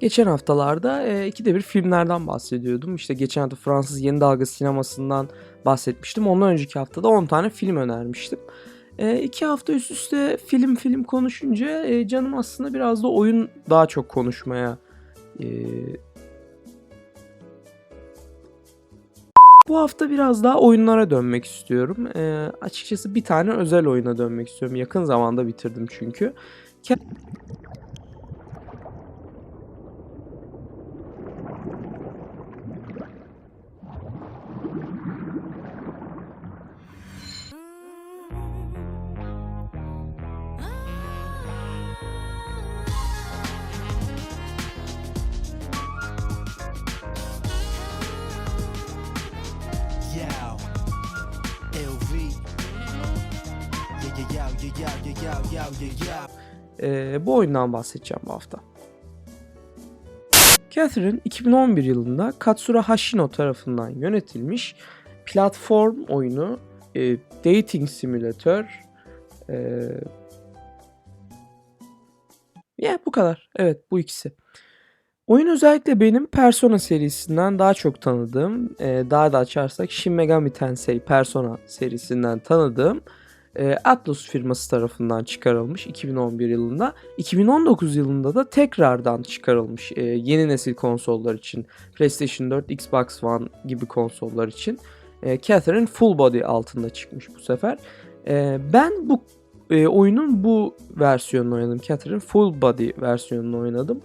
Geçen haftalarda e, ikide bir filmlerden bahsediyordum. İşte geçen hafta Fransız Yeni Dalga sinemasından bahsetmiştim. Ondan önceki haftada 10 tane film önermiştim. E, iki hafta üst üste film film konuşunca e, canım aslında biraz da oyun daha çok konuşmaya e, Bu hafta biraz daha oyunlara dönmek istiyorum. E, açıkçası bir tane özel oyuna dönmek istiyorum. Yakın zamanda bitirdim çünkü. Ke- Ee, bu oyundan bahsedeceğim bu hafta. Catherine 2011 yılında Katsura Hashino tarafından yönetilmiş platform oyunu, e, dating simülatör. E, ya bu kadar. Evet bu ikisi. Oyun özellikle benim Persona serisinden daha çok tanıdığım, e, daha da açarsak Shin Megami Tensei Persona serisinden tanıdığım e, Atlus firması tarafından çıkarılmış 2011 yılında. 2019 yılında da tekrardan çıkarılmış e, yeni nesil konsollar için PlayStation 4, Xbox One gibi konsollar için. E, Catherine Full Body altında çıkmış bu sefer. E, ben bu oyunun bu versiyonunu oynadım. Catherine Full Body versiyonunu oynadım.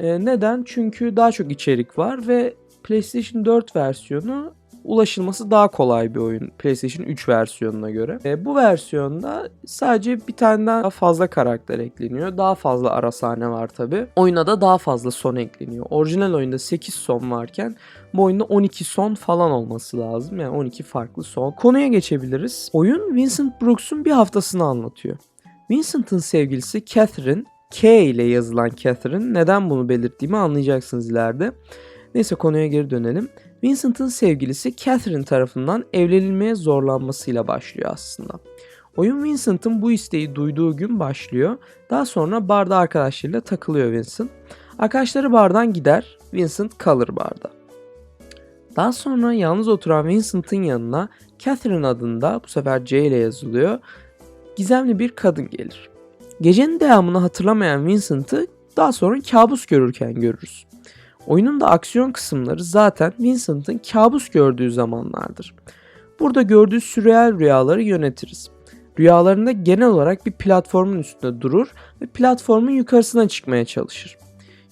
Neden? Çünkü daha çok içerik var ve PlayStation 4 versiyonu ulaşılması daha kolay bir oyun PlayStation 3 versiyonuna göre. E, bu versiyonda sadece bir tane daha fazla karakter ekleniyor. Daha fazla ara sahne var tabi. Oyuna da daha fazla son ekleniyor. Orijinal oyunda 8 son varken bu oyunda 12 son falan olması lazım. Yani 12 farklı son. Konuya geçebiliriz. Oyun Vincent Brooks'un bir haftasını anlatıyor. Vincent'ın sevgilisi Catherine K ile yazılan Catherine. Neden bunu belirttiğimi anlayacaksınız ileride. Neyse konuya geri dönelim. Vincent'ın sevgilisi Catherine tarafından evlenilmeye zorlanmasıyla başlıyor aslında. Oyun Vincent'ın bu isteği duyduğu gün başlıyor. Daha sonra barda arkadaşlarıyla takılıyor Vincent. Arkadaşları bardan gider, Vincent kalır barda. Daha sonra yalnız oturan Vincent'ın yanına Catherine adında bu sefer C ile yazılıyor. Gizemli bir kadın gelir. Gecenin devamını hatırlamayan Vincent'ı daha sonra kabus görürken görürüz. Oyunun da aksiyon kısımları zaten Vincent'ın kabus gördüğü zamanlardır. Burada gördüğü sürreal rüyaları yönetiriz. Rüyalarında genel olarak bir platformun üstünde durur ve platformun yukarısına çıkmaya çalışır.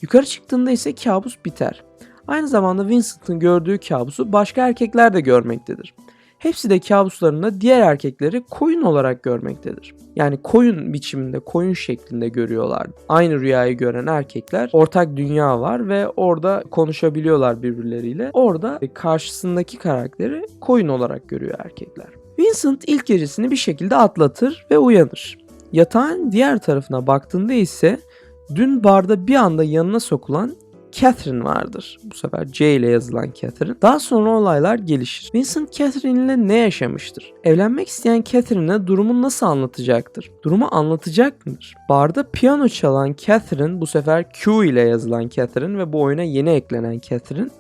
Yukarı çıktığında ise kabus biter. Aynı zamanda Vincent'ın gördüğü kabusu başka erkekler de görmektedir. Hepsi de kabuslarında diğer erkekleri koyun olarak görmektedir. Yani koyun biçiminde, koyun şeklinde görüyorlar. Aynı rüyayı gören erkekler ortak dünya var ve orada konuşabiliyorlar birbirleriyle. Orada karşısındaki karakteri koyun olarak görüyor erkekler. Vincent ilk gecesini bir şekilde atlatır ve uyanır. Yatağın diğer tarafına baktığında ise dün barda bir anda yanına sokulan Catherine vardır. Bu sefer C ile yazılan Catherine. Daha sonra olaylar gelişir. Vincent Catherine ile ne yaşamıştır? Evlenmek isteyen Catherine'e durumu nasıl anlatacaktır? Durumu anlatacak mıdır? Barda piyano çalan Catherine bu sefer Q ile yazılan Catherine ve bu oyuna yeni eklenen Catherine.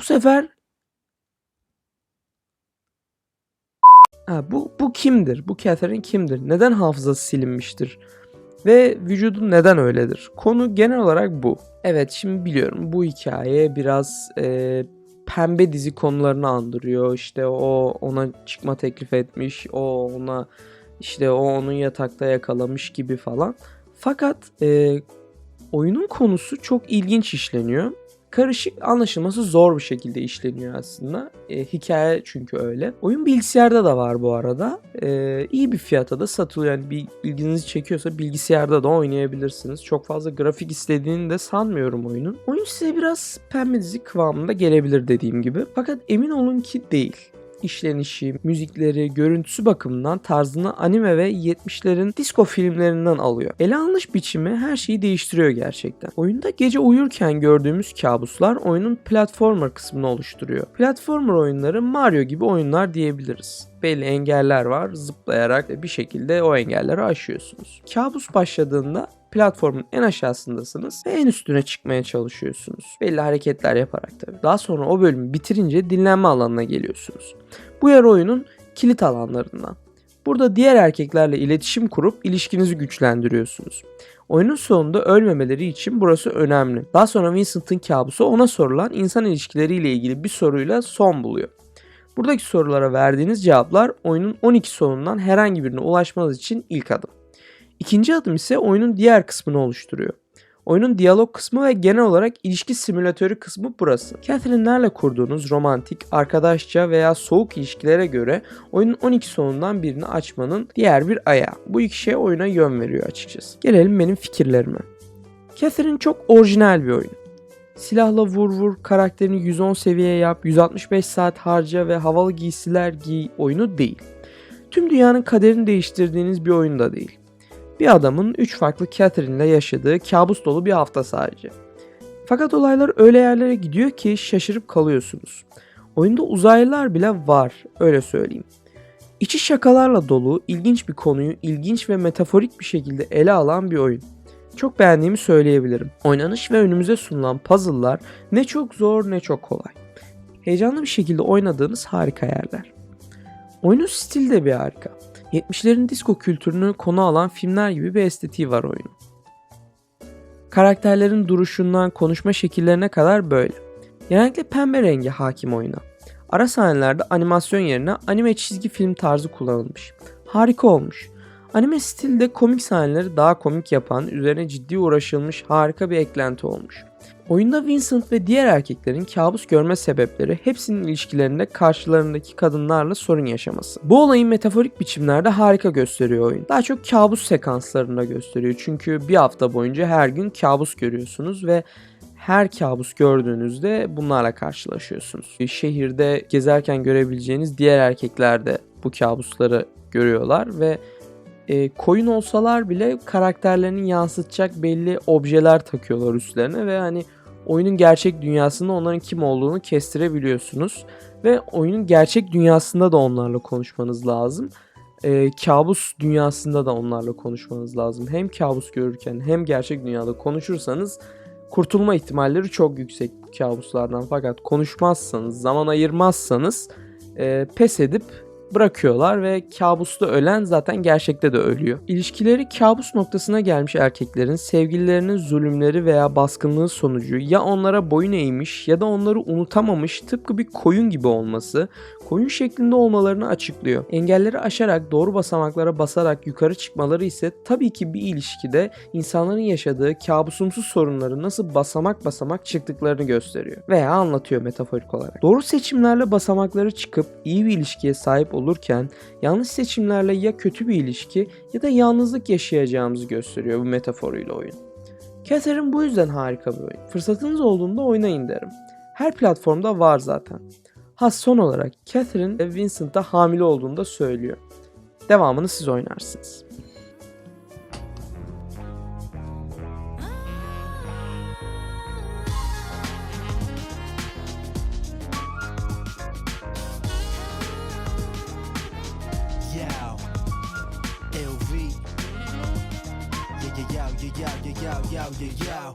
Bu sefer Ha, bu, bu kimdir? Bu Catherine kimdir? Neden hafızası silinmiştir? Ve vücudu neden öyledir? Konu genel olarak bu. Evet şimdi biliyorum bu hikaye biraz e, pembe dizi konularını andırıyor. İşte o ona çıkma teklif etmiş, o ona işte o onun yatakta yakalamış gibi falan. Fakat e, oyunun konusu çok ilginç işleniyor. Karışık anlaşılması zor bir şekilde işleniyor aslında. E, hikaye çünkü öyle. Oyun bilgisayarda da var bu arada. E, iyi bir fiyata da satılıyor. Yani bir ilginizi çekiyorsa bilgisayarda da oynayabilirsiniz. Çok fazla grafik istediğini de sanmıyorum oyunun. Oyun size biraz pembe dizi kıvamında gelebilir dediğim gibi. Fakat emin olun ki değil işlenişi, müzikleri, görüntüsü bakımından tarzını anime ve 70'lerin disco filmlerinden alıyor. Ele alınış biçimi her şeyi değiştiriyor gerçekten. Oyunda gece uyurken gördüğümüz kabuslar oyunun platformer kısmını oluşturuyor. Platformer oyunları Mario gibi oyunlar diyebiliriz. belli engeller var. Zıplayarak bir şekilde o engelleri aşıyorsunuz. Kabus başladığında platformun en aşağısındasınız ve en üstüne çıkmaya çalışıyorsunuz. Belli hareketler yaparak tabii. Daha sonra o bölümü bitirince dinlenme alanına geliyorsunuz. Bu yer oyunun kilit alanlarından. Burada diğer erkeklerle iletişim kurup ilişkinizi güçlendiriyorsunuz. Oyunun sonunda ölmemeleri için burası önemli. Daha sonra Vincent'ın kabusu ona sorulan insan ilişkileriyle ilgili bir soruyla son buluyor. Buradaki sorulara verdiğiniz cevaplar oyunun 12 sonundan herhangi birine ulaşmanız için ilk adım. İkinci adım ise oyunun diğer kısmını oluşturuyor. Oyunun diyalog kısmı ve genel olarak ilişki simülatörü kısmı burası. Catherine'lerle kurduğunuz romantik, arkadaşça veya soğuk ilişkilere göre oyunun 12 sonundan birini açmanın diğer bir ayağı. Bu iki şey oyuna yön veriyor açıkçası. Gelelim benim fikirlerime. Catherine çok orijinal bir oyun. Silahla vur vur, karakterini 110 seviye yap, 165 saat harca ve havalı giysiler giy oyunu değil. Tüm dünyanın kaderini değiştirdiğiniz bir oyun da değil. Bir adamın 3 farklı Catherine ile yaşadığı kabus dolu bir hafta sadece. Fakat olaylar öyle yerlere gidiyor ki şaşırıp kalıyorsunuz. Oyunda uzaylılar bile var, öyle söyleyeyim. İçi şakalarla dolu, ilginç bir konuyu ilginç ve metaforik bir şekilde ele alan bir oyun. Çok beğendiğimi söyleyebilirim. Oynanış ve önümüze sunulan puzzle'lar ne çok zor ne çok kolay. Heyecanlı bir şekilde oynadığınız harika yerler. Oyunun stili de bir harika. 70'lerin disco kültürünü konu alan filmler gibi bir estetiği var oyunun. Karakterlerin duruşundan konuşma şekillerine kadar böyle. Genellikle pembe rengi hakim oyuna. Ara sahnelerde animasyon yerine anime çizgi film tarzı kullanılmış. Harika olmuş. Anime stilde komik sahneleri daha komik yapan, üzerine ciddi uğraşılmış harika bir eklenti olmuş. Oyunda Vincent ve diğer erkeklerin kabus görme sebepleri hepsinin ilişkilerinde karşılarındaki kadınlarla sorun yaşaması. Bu olayı metaforik biçimlerde harika gösteriyor oyun. Daha çok kabus sekanslarında gösteriyor. Çünkü bir hafta boyunca her gün kabus görüyorsunuz ve her kabus gördüğünüzde bunlarla karşılaşıyorsunuz. Şehirde gezerken görebileceğiniz diğer erkekler de bu kabusları görüyorlar ve e, koyun olsalar bile karakterlerini yansıtacak belli objeler takıyorlar üstlerine ve hani oyunun gerçek dünyasında onların kim olduğunu kestirebiliyorsunuz ve oyunun gerçek dünyasında da onlarla konuşmanız lazım. E, kabus dünyasında da onlarla konuşmanız lazım. Hem kabus görürken hem gerçek dünyada konuşursanız kurtulma ihtimalleri çok yüksek bu kabuslardan. Fakat konuşmazsanız, zaman ayırmazsanız e, pes edip bırakıyorlar ve kabusta ölen zaten gerçekte de ölüyor. İlişkileri kabus noktasına gelmiş erkeklerin sevgililerinin zulümleri veya baskınlığı sonucu ya onlara boyun eğmiş ya da onları unutamamış tıpkı bir koyun gibi olması koyun şeklinde olmalarını açıklıyor. Engelleri aşarak doğru basamaklara basarak yukarı çıkmaları ise tabii ki bir ilişkide insanların yaşadığı kabusumsu sorunları nasıl basamak basamak çıktıklarını gösteriyor veya anlatıyor metaforik olarak. Doğru seçimlerle basamakları çıkıp iyi bir ilişkiye sahip olurken yanlış seçimlerle ya kötü bir ilişki ya da yalnızlık yaşayacağımızı gösteriyor bu metaforuyla oyun. Catherine bu yüzden harika bir oyun. Fırsatınız olduğunda oynayın derim. Her platformda var zaten. Ha son olarak Catherine ve Vincent'a hamile olduğunu da söylüyor. Devamını siz oynarsınız. LV. Yeah, yeah,